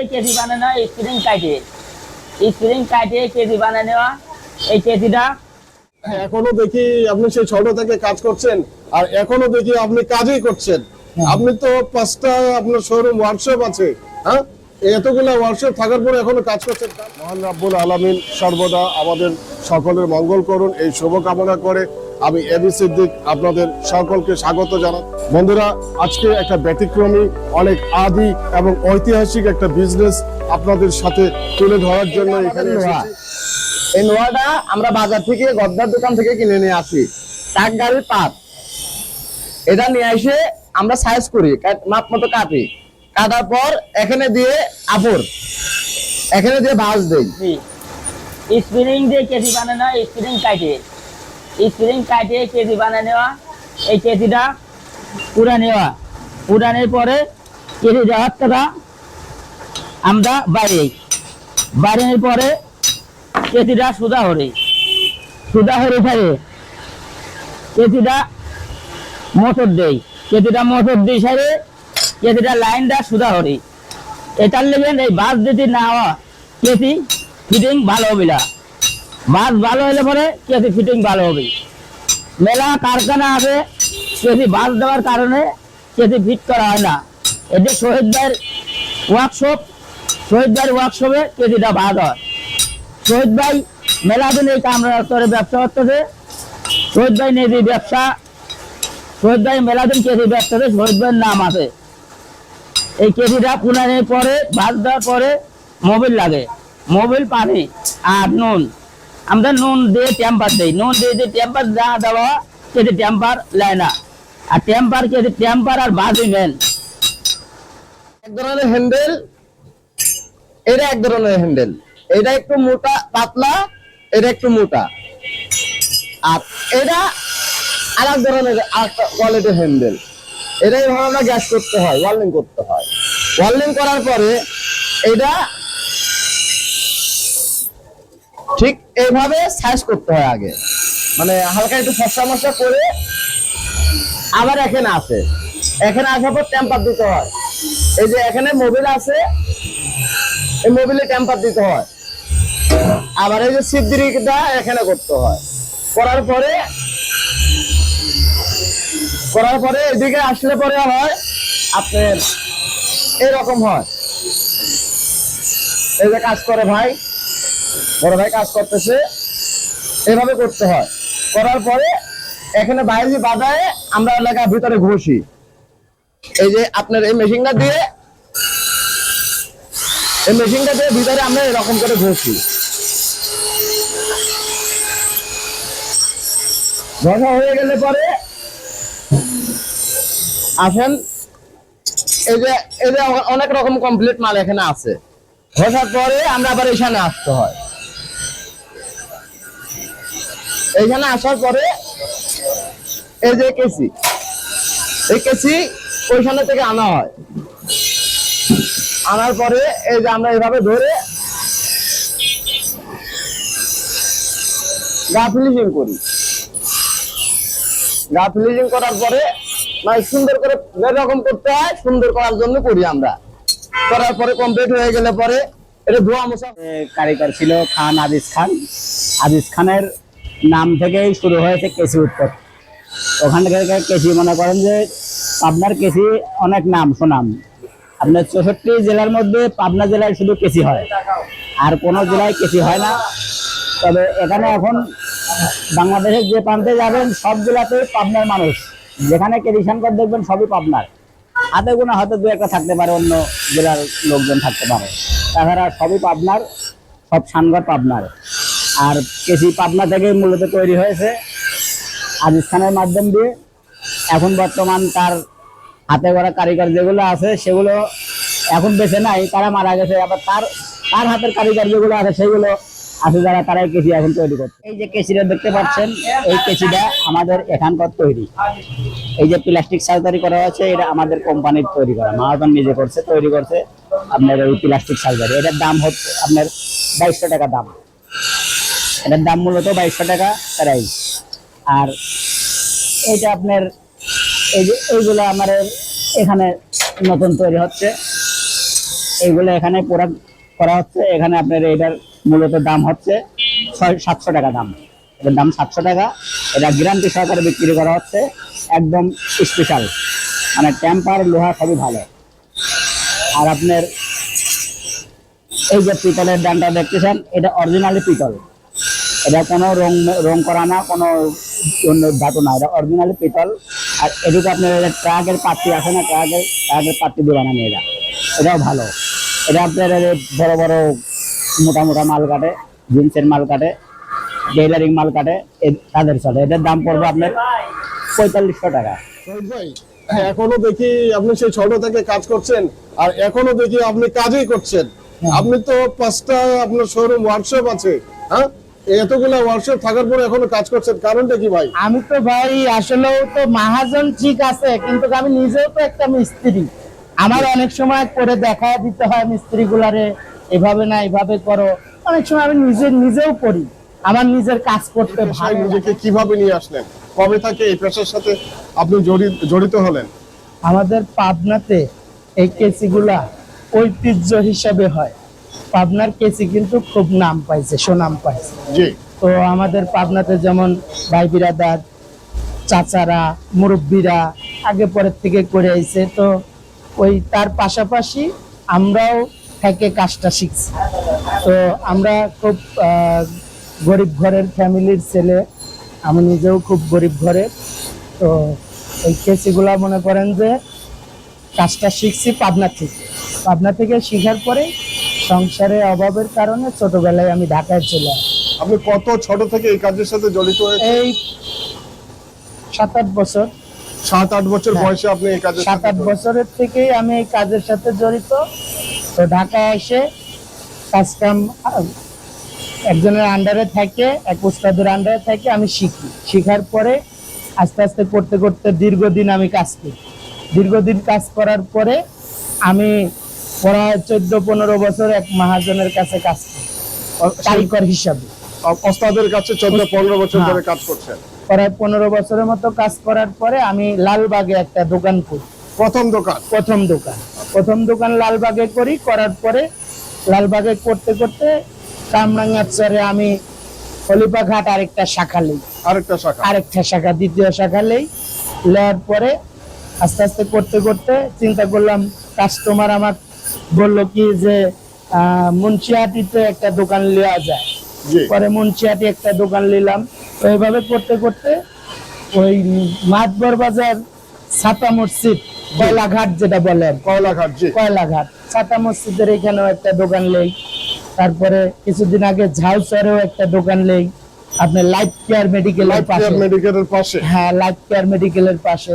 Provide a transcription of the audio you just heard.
দিয়ে কেজি বানানো স্প্রিং কাটে স্প্রিং কাটে কেজি বানিয়ে নেওয়া এই কেজিটা। এখনও দেখি আপনি সেই ছোট থেকে কাজ করছেন আর এখনও দেখি আপনি কাজই করছেন। আপনি তো পাঁচটা আপনার শোরুম ওয়ার্কশপ আছে হ্যাঁ? এতগুলা ওয়ার্কশপ থাকার পরে এখনও কাজ করছেন। মহান রাব্বুল আলামিন সর্বদা আমাদের সকলের মঙ্গল করুন এই শুভকামনা করে আমি এবি সিদ্দিক আপনাদের সকলকে স্বাগত জানাই। বন্ধুরা আজকে একটা ব্যতিক্রমী অনেক আদি এবং ঐতিহাসিক একটা বিজনেস আপনাদের সাথে তুলে ধরার জন্য এখানে এই নোয়াটা আমরা বাজার থেকে গদ্দার দোকান থেকে কিনে নিয়ে আসি। ট্রাক গাড়ির পাত এটা নিয়ে এসে আমরা সাইজ করি মাপ মতো কাটি। কাটার পর এখানে দিয়ে আপর এখানে দিয়ে ভাঁজ দেই। স্প্রিং দিয়ে কেজি বানানো স্প্রিং কাটে। স্প্রিং কাটে কেজি বানিয়ে নেওয়া, এই কেজিটা পুরা নেওয়া। পরে কেজি আমরা বাড়ি বাড়ির পরে কেজিটা সুদা হরে সুদা হরে থাকে কেজিটা মোটর দেই। কেজিটা মোটর দিই সারে কেজিটা লাইনটা সুদা হরে এটার লেগেন এই বাস যদি না হওয়া কেসি ফিটিং ভালো হবে না। বাস ভালো হলে পরে কেসি ফিটিং ভালো হবে। মেলা কারখানা আছে, কেসি বাস দেওয়ার কারণে কেসি ফিট করা হয় না। এতে শহীদ ভাইয়ের ওয়ার্কশপ শহীদ ভাইয়ের ওয়ার্কশপে কেসিটা বাদ হয়। শহীদ ভাই মেলা দিন এই কামরা স্তরে ব্যবসা করতেছে। শহীদ ভাই নিজে ব্যবসা। শহীদ ভাই মেলা দিন কেসি ব্যবসাতে শহীদ ভাইয়ের নাম আছে। এই কেজিটা পুনানোর পরে ভাত দেওয়ার পরে মোবিল লাগে। মোবিল পানি আর নুন। আমরা নুন দিয়ে টেম্পার দিই। নুন দিয়ে দিয়ে টেম্পার যা দেওয়া কেজি টেম্পার নেয় না। আর টেম্পার কেজি টেম্পার আর বাজি মেন এক ধরনের হ্যান্ডেল এটা এক ধরনের হ্যান্ডেল এটা একটু মোটা, পাতলা, এটা একটু মোটা। আর এটা আর এক ধরনের কোয়ালিটির হ্যান্ডেল এটা এইভাবে আমরা গ্যাস করতে হয় ওয়ার্লিং করতে হয়। ওয়ার্লিং করার পরে এটা ঠিক এইভাবে সাইজ করতে হয় আগে। মানে হালকা একটু ফসা মশা করে আবার এখানে আসে এখানে আসার পর টেম্পার দিতে হয়। এই যে এখানে মোবিল আছে, এই মোবিলে টেম্পার দিতে হয়। আবার এই যে সিদ্দিরিটা এখানে করতে হয়। করার পরে করার পরে এদিকে আসলে পরে হয় আপনার এরকম হয়। এই যে কাজ করে ভাই। বড় ভাই কাজ করতেছে। এভাবে করতে হয়। করার পরে এখানে বাইরে বাধায় আমরা এলাকা ভিতরে ঘষি। এই যে আপনার এই মেশিনটা দিয়ে, এই মেশিনটা দিয়ে ভিতরে আমরা এরকম করে ঘষি। ঘষা হয়ে গেলে পরে আসেন, এই যে এই যে অনেক রকম কমপ্লিট মাল এখানে আছে। ঘষার পরে আমরা আবার এখানে আসতে হয়। এইখানে আসার পরে এই যে কেসি, এই কেসি ওইখানে থেকে আনা হয়। আনার পরে এই যে আমরা এভাবে ধরে গা ফিনিশিং করি। গা ফিনিশিং করার পরে মানে সুন্দর করে যেরকম করতে হয়, সুন্দর করার জন্য করি আমরা। করার পরে কমপ্লিট হয়ে গেলে পরে এটা ধোয়া মোছা। কারিগর ছিল খান আদিস খান। আদিস খানের নাম থেকেই শুরু হয়েছে কেসি উৎপত্তি ওখান থেকে কেসি মনে করেন যে পাবনার কেসি অনেক নাম, সুনাম। আপনার চৌষট্টি জেলার মধ্যে পাবনা জেলায় শুধু কেসি হয়। আর কোনো জেলায় কেসি হয় না। তবে এখানে এখন বাংলাদেশের যে প্রান্তে যাবেন, সব জেলাতে পাবনার মানুষ। যেখানে সংকট দেখবেন সবই পাবনার। হাতে গোনা হয়তো দু একটা থাকতে পারে, অন্য জেলার লোকজন থাকতে পারে। তাছাড়া সবই পাবনার, সব সানগর পাবনার। আর কেসি পাবনা থেকে মূলত তৈরি হয়েছে আজিজ মাধ্যম দিয়ে। এখন বর্তমান তার হাতে গড়া কারিগর যেগুলো আছে, সেগুলো এখন বেছে নাই তারা মারা গেছে। আবার তার তার হাতের কারিগর যেগুলো আছে, সেগুলো আছে যারা তারাই কেসি এখন তৈরি করছে। এই যে কেসিটা দেখতে পাচ্ছেন, এই কেসিটা আমাদের এখানকার তৈরি। এই যে প্লাস্টিক সার্জারি করা হয়েছে, এটা আমাদের কোম্পানির তৈরি করা। মাহাজন নিজে করছে, তৈরি করছে আপনার এই প্লাস্টিক সার্জারি এটার দাম হচ্ছে আপনার বাইশশো টাকা দাম। এটার দাম মূলত বাইশশো টাকা প্রাইস আর এইটা আপনার এই যে এইগুলো আমার এখানে নতুন তৈরি হচ্ছে। এইগুলো এখানে পুরা করা হচ্ছে। এখানে আপনার এটার মূলত দাম হচ্ছে ছয় সাতশো টাকা দাম। এটার দাম সাতশো টাকা। এটা গ্যারান্টি সহকারে বিক্রি করা হচ্ছে। একদম স্পেশাল মানে ট্যাম্পার লোহা সবই ভালো। আর আপনার এই যে পিতলের ডানটা দেখতেছেন, এটা অরিজিনালি পিতল। এটা কোনো রং রং করা না, কোনো অন্য ধাতু না। এটা অরিজিনালি পিতল। আর এদিকে আপনার এটা ট্রাকের পাত্তি আছে না, ট্রাকের ট্রাকের পাত্তি দিয়ে বানানো এটা। এটাও ভালো। এটা আপনার বড় বড় মোটা মোটা মাল কাটে জিন্সের মাল কাটে টেইলারিং মাল কাটে তাদের চলে। এটার দাম পড়বে আপনার পঁয়তাল্লিশশো টাকা। হ্যাঁ, এখনও দেখি আপনি সেই ছোট থেকে কাজ করছেন আর এখনও দেখি আপনি কাজই করছেন। আপনি তো পাঁচটা আপনার শোরুম ওয়ার্কশপ আছে হ্যাঁ? এতগুলা ওয়ার্কশপ থাকার পরে এখনও কাজ করছেন কারণটা কি ভাই? আমি তো ভাই আসলেও তো মাহাজন ঠিক আছে কিন্তু আমি নিজেও তো একটা মিস্ত্রি। আমার অনেক সময় করে দেখা দিতে হয় মিস্ত্রি গুলারে এভাবে না এভাবে করো। অনেক সময় আমি নিজে নিজেও করি। আমার নিজের কাজ করতে ভালো নিজেকে কীভাবে নিয়ে আসলেন? কবে থেকে এই পেশার সাথে আপনি জড়ি- জড়িত হলেন? আমাদের পাবনাতে এই কেসিগুলা ঐতিহ্য হিসাবে হয়। পাবনার কেসি কিন্তু খুব নাম পাইছে সুনাম পাইছে। জি। তো আমাদের পাবনাতে যেমন ভাই বিরাদার চাচারা মুরব্বীরা আগে পরের থেকে করে আইছে। তো ওই তার পাশাপাশি আমরাও থেকে কাজটা শিখছি। তো আমরা খুব গরিব ঘরের ফ্যামিলির ছেলে আমি নিজেও খুব গরিব ঘরের। তো এই কেসিগুলা মনে করেন যে কাজটা শিখছি পাবনা থেকে। পাবনা থেকে শিখার পরে সংসারে অভাবের কারণে ছোটবেলায় আমি ঢাকায় চলে আপনি কত ছোট থেকে এই কাজের সাথে জড়িত হয়েছে এই সাত আট বছর। সাত আট বছর হ্যাঁ। বয়সে আপনি এই কাজের সাত আট বছরের থেকেই আমি এই কাজের সাথে জড়িত। তো ঢাকায় এসে কাজকাম একজনের আন্ডারে থাকে এক উস্তাদের আন্ডারে থাকে আমি শিখি। শিখার পরে আস্তে আস্তে করতে করতে দীর্ঘদিন আমি কাজ করি। দীর্ঘদিন কাজ করার পরে আমি প্রায় চোদ্দ পনেরো বছর এক মহাজনের কাছে কাজ করি। কারিগর হিসাবে। ওস্তাদের কাছে চোদ্দ পনেরো বছর। ধরে কাজ করছেন? প্রায় পনেরো বছরের মতো কাজ করার পরে আমি লালবাগে একটা দোকান করি। প্রথম দোকান? প্রথম দোকান। প্রথম দোকান লালবাগে করি করার পরে লালবাগে করতে করতে কামরাঙ্গাচরে আমি হলিপা ঘাট আরেকটা শাখা লই। আরেকটা শাখা। আরেকটা শাখা দ্বিতীয় শাখা লই। নেওয়ার পরে আস্তে আস্তে করতে করতে চিন্তা করলাম কাস্টমার আমার বলল কি যে মুন্সিহাটিতে একটা দোকান নেওয়া যায়। পরে মুন্সিহাটি একটা দোকান নিলাম ওইভাবে করতে করতে ওই মাতবর বাজার ছাতা মসজিদ কয়লাঘাট যেটা বলেন। কয়লাঘাট জি। কয়লাঘাট। ছাতা মসজিদের এখানেও একটা দোকান নেই। তারপরে কিছুদিন আগে ঝাউসরেও একটা দোকান লেই আপনার লাইফ কেয়ার মেডিকেলের পাশে কেয়ার মেডিকেলের পাশে। হ্যাঁ লাইফ কেয়ার মেডিকেলের পাশে।